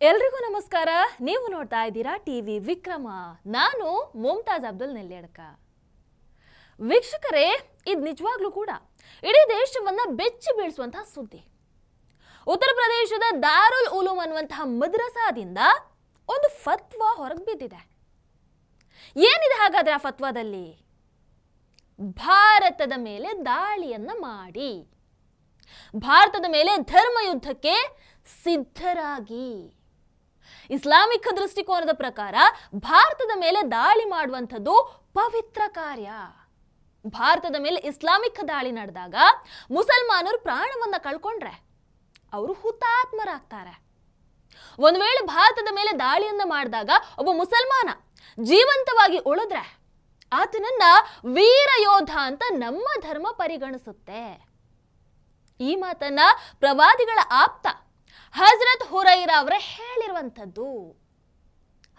ಎಲ್ರಿಗೂ ನಮಸ್ಕಾರ. ನೀವು ನೋಡ್ತಾ ಇದ್ದೀರಾ ಟಿವಿ ವಿಕ್ರಮ. ನಾನು ಮುಮ್ತಾಜ್ ಅಬ್ದುಲ್ ನೆಲ್ಲೆಡ್ಕ ವೀಕ್ಷಕರೇ, ಇದು ನಿಜವಾಗ್ಲೂ ಕೂಡ ಇಡೀ ದೇಶವನ್ನು ಬೆಚ್ಚಿ ಬೀಳಿಸುವಂತಹ ಸುದ್ದಿ. ಉತ್ತರ ಪ್ರದೇಶದ ದಾರುಲ್ ಉಲೂಮ್ ಅನ್ನುವಂತಹ ಮದ್ರಸಾದಿಂದ ಒಂದು ಫತ್ವಾ ಹೊರಗೆ ಬಿದ್ದಿದೆ. ಏನಿದೆ ಹಾಗಾದ್ರೆ ಆ ಫತ್ವಾದಲ್ಲಿ? ಭಾರತದ ಮೇಲೆ ದಾಳಿಯನ್ನ ಮಾಡಿ. ಭಾರತದ ಮೇಲೆ ಧರ್ಮ ಯುದ್ಧಕ್ಕೆ ಸಿದ್ಧರಾಗಿ. ಇಸ್ಲಾಮಿಕ್ ದೃಷ್ಟಿಕೋನದ ಪ್ರಕಾರ ಭಾರತದ ಮೇಲೆ ದಾಳಿ ಮಾಡುವಂಥದ್ದು ಪವಿತ್ರ ಕಾರ್ಯ. ಭಾರತದ ಮೇಲೆ ಇಸ್ಲಾಮಿಕ್ ದಾಳಿ ನಡೆದಾಗ ಮುಸಲ್ಮಾನರು ಪ್ರಾಣವನ್ನ ಕಳ್ಕೊಂಡ್ರೆ ಅವರು ಹುತಾತ್ಮರಾಗ್ತಾರೆ. ಒಂದು ವೇಳೆ ಭಾರತದ ಮೇಲೆ ದಾಳಿಯನ್ನ ಮಾಡಿದಾಗ ಒಬ್ಬ ಮುಸಲ್ಮಾನ ಜೀವಂತವಾಗಿ ಉಳಿದ್ರೆ ಆತನನ್ನ ವೀರ ಯೋಧ ಅಂತ ನಮ್ಮ ಧರ್ಮ ಪರಿಗಣಿಸುತ್ತೆ. ಈ ಮಾತನ್ನ ಪ್ರವಾದಿಗಳ ಆಪ್ತ ಹುರೈರ ಅವರೇ ಹೇಳಿರುವಂಥದ್ದು.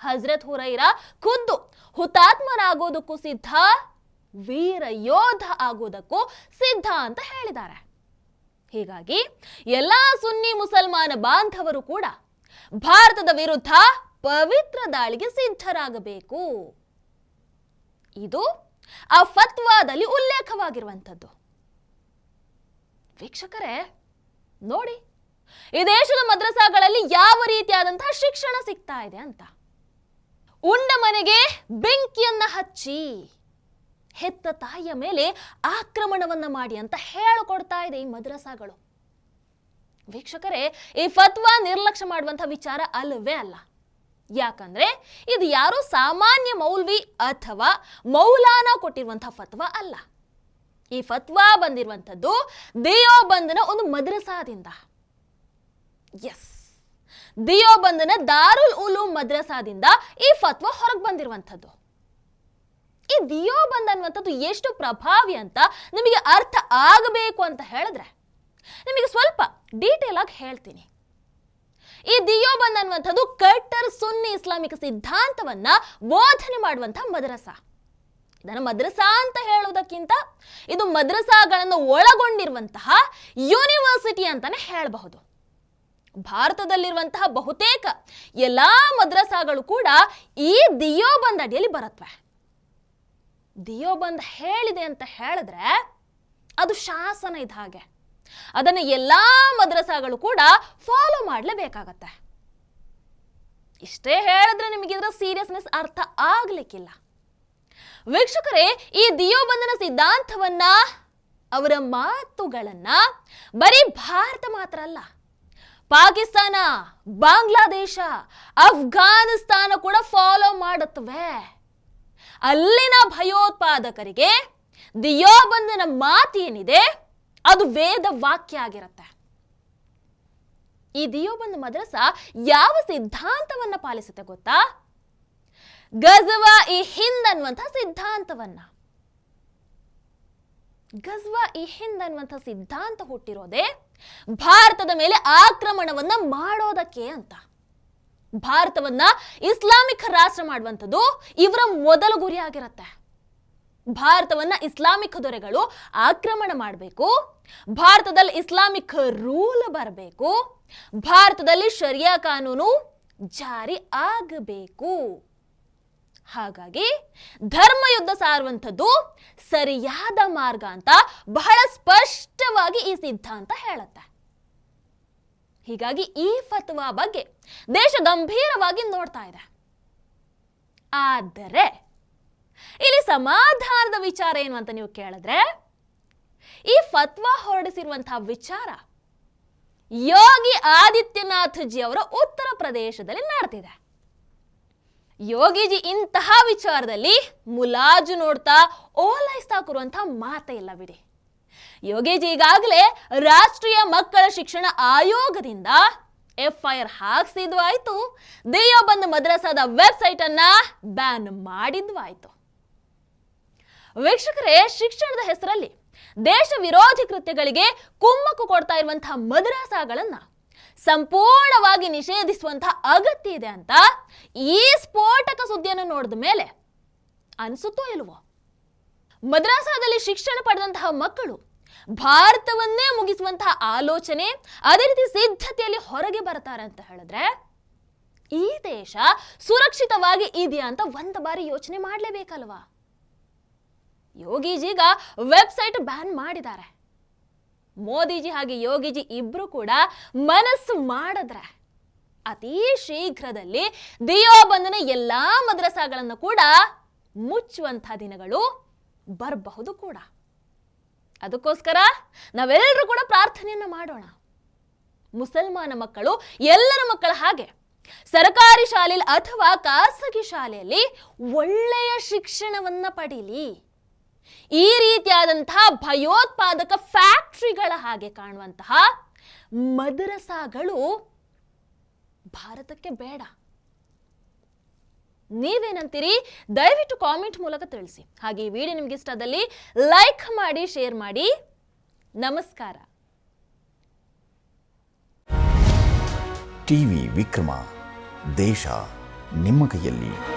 ಹಜರತ್ ಹುರೈರಾ ಖುದ್ದು ಹುತಾತ್ಮರಾಗೋದಕ್ಕೂ ಸಿದ್ಧ, ವೀರ ಯೋಧ ಆಗೋದಕ್ಕೂ ಸಿದ್ಧ ಅಂತ ಹೇಳಿದ್ದಾರೆ. ಹೀಗಾಗಿ ಎಲ್ಲಾ ಸುನ್ನಿ ಮುಸಲ್ಮಾನ ಬಾಂಧವರು ಕೂಡ ಭಾರತದ ವಿರುದ್ಧ ಪವಿತ್ರ ದಾಳಿಗೆ ಸಿದ್ಧರಾಗಬೇಕು. ಇದು ಆ ಫತ್ವಾದಲ್ಲಿ ಉಲ್ಲೇಖವಾಗಿರುವಂಥದ್ದು. ವೀಕ್ಷಕರೇ, ನೋಡಿ ಈ ದೇಶದ ಮದ್ರಸಾಗಳಲ್ಲಿ ಯಾವ ರೀತಿಯಾದಂತಹ ಶಿಕ್ಷಣ ಸಿಗ್ತಾ ಇದೆ ಅಂತ. ಉಂಡ ಮನೆಗೆ ಬೆಂಕಿಯನ್ನ ಹಚ್ಚಿ ಹೆತ್ತ ತಾಯಿಯ ಮೇಲೆ ಆಕ್ರಮಣವನ್ನ ಮಾಡಿ ಅಂತ ಹೇಳಿಕೊಡ್ತಾ ಇದೆ ಈ ಮದ್ರಸಾಗಳು. ವೀಕ್ಷಕರೇ, ಈ ಫತ್ವಾ ನಿರ್ಲಕ್ಷ್ಯ ಮಾಡುವಂತಹ ವಿಚಾರ ಅಲ್ಲವೇ ಅಲ್ಲ. ಯಾಕಂದ್ರೆ ಇದು ಯಾರೋ ಸಾಮಾನ್ಯ ಮೌಲ್ವಿ ಅಥವಾ ಮೌಲಾನ ಕೊಟ್ಟಿರುವಂತಹ ಫತ್ವಾ ಅಲ್ಲ. ಈ ಫತ್ವಾ ಬಂದಿರುವಂಥದ್ದು ದಿಯೋಬಂಧನ ಒಂದು ಮದ್ರಸಾದಿಂದ. ಎಸ್ ದಿಯೋಬಂಧನ ದಾರುಲ್ ಉಲೂಮ್ ಮದ್ರಸಾದಿಂದ ಈ ಫತ್ವ ಹೊರಗೆ ಬಂದಿರುವಂಥದ್ದು. ಈ ದಿಯೋಬಂದ್ ಅನ್ನುವಂಥದ್ದು ಎಷ್ಟು ಪ್ರಭಾವಿ ಅಂತ ನಿಮಗೆ ಅರ್ಥ ಆಗಬೇಕು ಅಂತ ಹೇಳಿದ್ರೆ ನಿಮಗೆ ಸ್ವಲ್ಪ ಡೀಟೇಲ್ ಆಗಿ ಹೇಳ್ತೀನಿ. ಈ ದಿಯೋಬಂದ್ ಅನ್ನುವಂಥದ್ದು ಕಟ್ಟರ್ ಸುನ್ನಿ ಇಸ್ಲಾಮಿಕ ಸಿದ್ಧಾಂತವನ್ನ ಬೋಧನೆ ಮಾಡುವಂತಹ ಮದ್ರಸಾ. ಇದನ್ನು ಮದ್ರಸಾ ಅಂತ ಹೇಳುವುದಕ್ಕಿಂತ ಇದು ಮದ್ರಸಾಗಳನ್ನು ಒಳಗೊಂಡಿರುವಂತಹ ಯೂನಿವರ್ಸಿಟಿ ಅಂತಾನೆ ಹೇಳಬಹುದು. ಭಾರತದಲ್ಲಿರುವಂತಹ ಬಹುತೇಕ ಎಲ್ಲ ಮದ್ರಸಾಗಳು ಕೂಡ ಈ ದಿಯೋಬಂದ್ ಅಡಿಯಲ್ಲಿ ಬರುತ್ತವೆ ದಿಯೋಬಂದ್ ಹೇಳಿದೆ ಅಂತ ಹೇಳಿದ್ರೆ ಅದು ಶಾಸನ ಇದ್ದ ಹಾಗೆ. ಅದನ್ನು ಎಲ್ಲ ಮದ್ರಸಾಗಳು ಕೂಡ ಫಾಲೋ ಮಾಡಲೇಬೇಕಾಗತ್ತೆ. ಇಷ್ಟೇ ಹೇಳಿದ್ರೆ ನಿಮಗೆ ಇದರ ಸೀರಿಯಸ್ನೆಸ್ ಅರ್ಥ ಆಗ್ಲಿಕ್ಕಿಲ್ಲ. ವೀಕ್ಷಕರೇ, ಈ ದಿಯೋಬಂಧನ ಸಿದ್ಧಾಂತವನ್ನ, ಅವರ ಮಾತುಗಳನ್ನ ಬರೀ ಭಾರತ ಮಾತ್ರ ಅಲ್ಲ ಪಾಕಿಸ್ತಾನ, ಬಾಂಗ್ಲಾದೇಶ, ಅಫ್ಘಾನಿಸ್ತಾನ ಕೂಡ ಫಾಲೋ ಮಾಡುತ್ತವೆ. ಅಲ್ಲಿನ ಭಯೋತ್ಪಾದಕರಿಗೆ ದಿಯೋಬಂದನ ಮಾತು ಏನಿದೆ ಅದು ವೇದ ವಾಕ್ಯ ಆಗಿರುತ್ತೆ. ಈ ದಿಯೋಬಂದ್ ಮದ್ರಸ ಯಾವ ಸಿದ್ಧಾಂತವನ್ನ ಪಾಲಿಸುತ್ತೆ ಗೊತ್ತಾ? ಗಜವಾ ಇ ಹಿಂದ್ ಅನ್ನುವಂಥ ಸಿದ್ಧಾಂತವನ್ನ. ಗಜ್ವಾ ಇ ಹಿಂದ್ ಅನ್ನುವಂಥ ಸಿದ್ಧಾಂತ ಹುಟ್ಟಿರೋದೇ ಭಾರತದ ಮೇಲೆ ಆಕ್ರಮಣವನ್ನ ಮಾಡೋದಕ್ಕೆ ಅಂತ. ಭಾರತವನ್ನ ಇಸ್ಲಾಮಿಕ್ ರಾಷ್ಟ್ರ ಮಾಡುವಂಥದ್ದು ಇವರ ಮೊದಲ ಗುರಿ ಆಗಿರತ್ತೆ. ಭಾರತವನ್ನ ಇಸ್ಲಾಮಿಕ್ ದೊರೆಗಳು ಆಕ್ರಮಣ ಮಾಡಬೇಕು. ಭಾರತದಲ್ಲಿ ಇಸ್ಲಾಮಿಕ್ ರೂಲ್ ಬರಬೇಕು. ಭಾರತದಲ್ಲಿ ಶರಿಯಾ ಕಾನೂನು ಜಾರಿ ಆಗಬೇಕು. ಹಾಗಾಗಿ ಧರ್ಮಯುದ್ಧ ಸಾರುವಂಥದ್ದು ಸರಿಯಾದ ಮಾರ್ಗ ಅಂತ ಬಹಳ ಸ್ಪಷ್ಟವಾಗಿ ಈ ಸಿದ್ಧಾಂತ ಹೇಳುತ್ತೆ. ಹೀಗಾಗಿ ಈ ಫತ್ವಾ ಬಗ್ಗೆ ದೇಶ ಗಂಭೀರವಾಗಿ ನೋಡ್ತಾ ಇದೆ. ಆದರೆ ಇಲ್ಲಿ ಸಮಾಧಾನದ ವಿಚಾರ ಏನು ಅಂತ ನೀವು ಕೇಳಿದ್ರೆ ಈ ಫತ್ವಾ ಹೊರಡಿಸಿರುವಂತಹ ವಿಚಾರ ಯೋಗಿ ಆದಿತ್ಯನಾಥ್ ಜಿ ಅವರ ಉತ್ತರ ಪ್ರದೇಶದಲ್ಲಿ ನಡೆದಿದೆ. ಯೋಗಿಜಿ ಇಂತಹ ವಿಚಾರದಲ್ಲಿ ಮುಲಾಜು ನೋಡ್ತಾ ಓಲೈಸ್ತಾ ಕೂರುವಂತಹ ಮಾತೇ ಇಲ್ಲ ಬಿಡಿ. ಯೋಗಿಜಿ ಈಗಾಗಲೇ ರಾಷ್ಟ್ರೀಯ ಮಕ್ಕಳ ಶಿಕ್ಷಣ ಆಯೋಗದಿಂದ ಎಫ್ಐಆರ್ ಹಾಕ್ಸಿದ್ವು ಆಯ್ತು. ದೇಯೋಬಂದ್ ಮದ್ರಸಾದ ವೆಬ್ಸೈಟ್ ಅನ್ನ ಬ್ಯಾನ್ ಮಾಡಿದ್ವು ಆಯ್ತು. ವೀಕ್ಷಕರೇ, ಶಿಕ್ಷಣದ ಹೆಸರಲ್ಲಿ ದೇಶ ವಿರೋಧಿ ಕೃತ್ಯಗಳಿಗೆ ಕುಮ್ಮಕ್ಕು ಕೊಡ್ತಾ ಇರುವಂತಹ ಮದ್ರಸಾಗಳನ್ನ ಸಂಪೂರ್ಣವಾಗಿ ನಿಷೇಧಿಸುವಂತಹ ಅಗತ್ಯ ಇದೆ ಅಂತ ಈ ಸ್ಫೋಟಕ ಸುದ್ದಿಯನ್ನು ನೋಡಿದ ಮೇಲೆ ಅನಿಸುತ್ತೋ ಇಲ್ವೋ? ಮದ್ರಾಸಾದಲ್ಲಿ ಶಿಕ್ಷಣ ಪಡೆದಂತಹ ಮಕ್ಕಳು ಭಾರತವನ್ನೇ ಮುಗಿಸುವಂತಹ ಆಲೋಚನೆ, ಅದೇ ರೀತಿ ಸಿದ್ಧತೆಯಲ್ಲಿ ಹೊರಗೆ ಬರ್ತಾರೆ ಅಂತ ಹೇಳಿದ್ರೆ ಈ ದೇಶ ಸುರಕ್ಷಿತವಾಗಿ ಇದೆಯಾ ಅಂತ ಒಂದ್ ಬಾರಿ ಯೋಚನೆ ಮಾಡಲೇಬೇಕಲ್ವಾ? ಯೋಗೀಜಿಗ ವೆಬ್ಸೈಟ್ ಬ್ಯಾನ್ ಮಾಡಿದ್ದಾರೆ. ಮೋದಿಜಿ ಹಾಗೆ ಯೋಗಿಜಿ ಇಬ್ರು ಕೂಡ ಮನಸ್ಸು ಮಾಡಿದ್ರೆ ಅತಿ ಶೀಘ್ರದಲ್ಲಿ ದಿಯೋಬಂಧನ ಎಲ್ಲಾ ಮದ್ರಸಾಗಳನ್ನು ಕೂಡ ಮುಚ್ಚುವಂತಹ ದಿನಗಳು ಬರಬಹುದು ಕೂಡ. ಅದಕ್ಕೋಸ್ಕರ ನಾವೆಲ್ಲರೂ ಕೂಡ ಪ್ರಾರ್ಥನೆಯನ್ನು ಮಾಡೋಣ. ಮುಸಲ್ಮಾನ ಮಕ್ಕಳು, ಎಲ್ಲರ ಮಕ್ಕಳ ಹಾಗೆ ಸರ್ಕಾರಿ ಶಾಲೆಯಲ್ಲಿ ಅಥವಾ ಖಾಸಗಿ ಶಾಲೆಯಲ್ಲಿ ಒಳ್ಳೆಯ ಶಿಕ್ಷಣವನ್ನ ಪಡೀಲಿ. ಈ ರೀತಿಯಾದಂತಹ ಭಯೋತ್ಪಾದಕ ಫ್ಯಾಕ್ಟ್ರಿಗಳ ಹಾಗೆ ಕಾಣುವಂತಹ ಮದರಸಾಗಳು ಭಾರತಕ್ಕೆ ಬೇಡ. ನೀವೇನಂತೀರಿ? ದಯವಿಟ್ಟು ಕಾಮೆಂಟ್ ಮೂಲಕ ತಿಳಿಸಿ. ಹಾಗೆ ಈ ವಿಡಿಯೋ ನಿಮ್ಗೆ ಇಷ್ಟದಲ್ಲಿ ಲೈಕ್ ಮಾಡಿ, ಶೇರ್ ಮಾಡಿ. ನಮಸ್ಕಾರ. ಟಿವಿ ವಿಕ್ರಮ, ದೇಶ ನಿಮ್ಮ ಕೈಯಲ್ಲಿ.